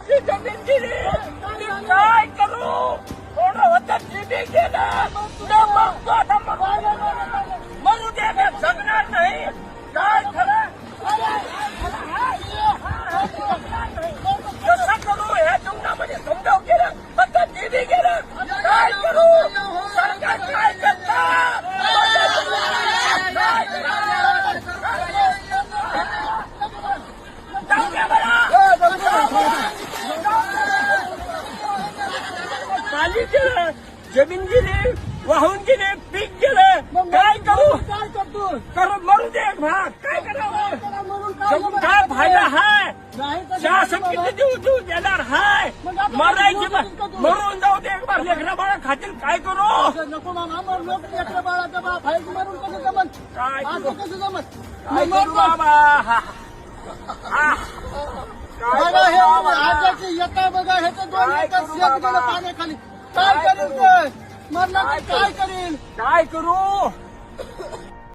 ती जमीन दिली काय करू? थोडं होतं जीबी गेलं तुला आता मरू दे जगणार नाही काय खरं कसं करू ह्या जीवनामध्ये समजाव केलं फक्त जीबी गेलं काय करू सरकार काय करतात काय जाऊ द्या मला पाणी गेलं जमीन गेली वाहून गेले पीक गेलं. काय करू? काय करतो? कर मरू दे भाग. काय करावं? काय फायदा हाय. शासन किती देऊ देऊ देणार हाय? मरायची मरून जाऊ दे बार लेकरा बाळा खातील. काय करू? नको मामा लोक लेकरं बाळाचं बाप आहे मरून कसं जमत काय कसं जमत बाबा हा. हा. काय बघा हे करू बाबा? येता बघा हे तर दोन काय एकर करू शेत गेलं? पाण्याखाली. काय काय करेल करू? ते? काय तर काय करेल काय करू?